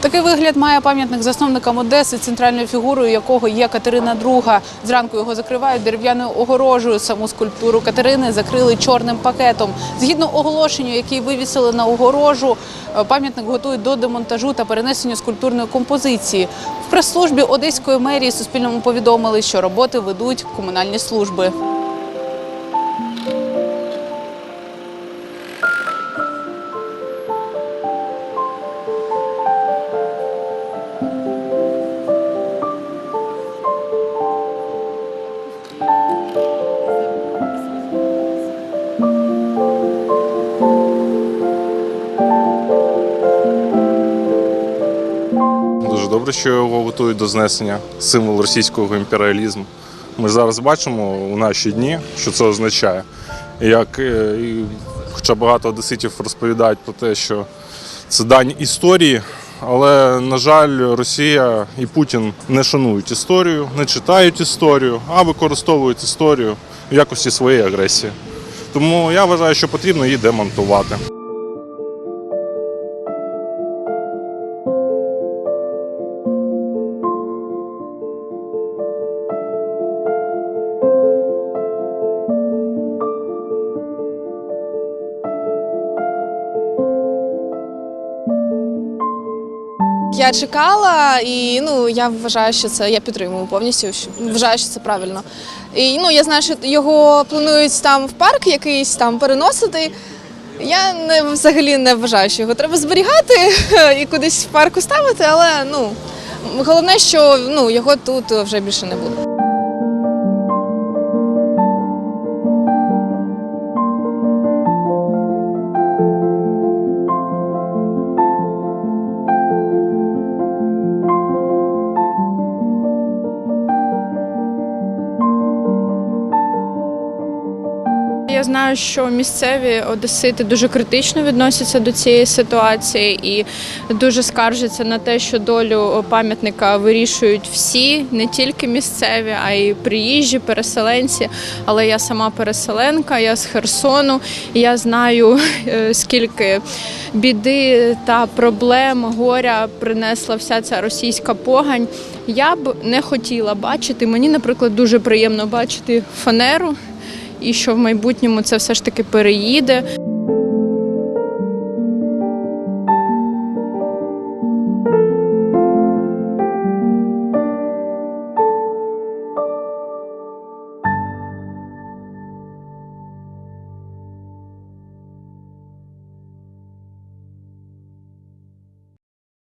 Такий вигляд має пам'ятник засновникам Одеси, центральною фігурою якого є Катерина II. Зранку його закривають дерев'яною огорожею. Саму скульптуру Катерини закрили чорним пакетом. Згідно оголошенню, який вивісили на огорожу, е, пам'ятник готують до демонтажу та перенесенню скульптурної композиції. В прес-службі Одеської мерії Суспільному повідомили, що роботи ведуть комунальні служби. Добре, що його готують до знесення символ російського імперіалізму. Ми зараз бачимо у наші дні, що це означає. Як, е, хоча багато одеситів розповідають про те, що це дань історії, але, на жаль, Росія і Путін не шанують історію, не читають історію, а використовують історію в якості своєї агресії. Тому я вважаю, що потрібно її демонтувати. Я чекала, і ну я вважаю, що це я підтримую повністю. Вважаю, що це правильно. І ну я знаю, що його планують там в парк якийсь там переносити. Я не взагалі не вважаю, що його треба зберігати і кудись в парку ставити, але ну головне, що ну його тут вже більше не буде. Я знаю, що місцеві одесити дуже критично відносяться до цієї ситуації і дуже скаржаться на те, що долю пам'ятника вирішують всі, не тільки місцеві, а й приїжджі, переселенці. Але я сама переселенка, я з Херсону. і Я знаю, е, скільки біди та проблем, горя принесла вся ця російська погань. Я б не хотіла бачити. Мені, наприклад, дуже приємно бачити фанеру і що в майбутньому це все ж таки переїде.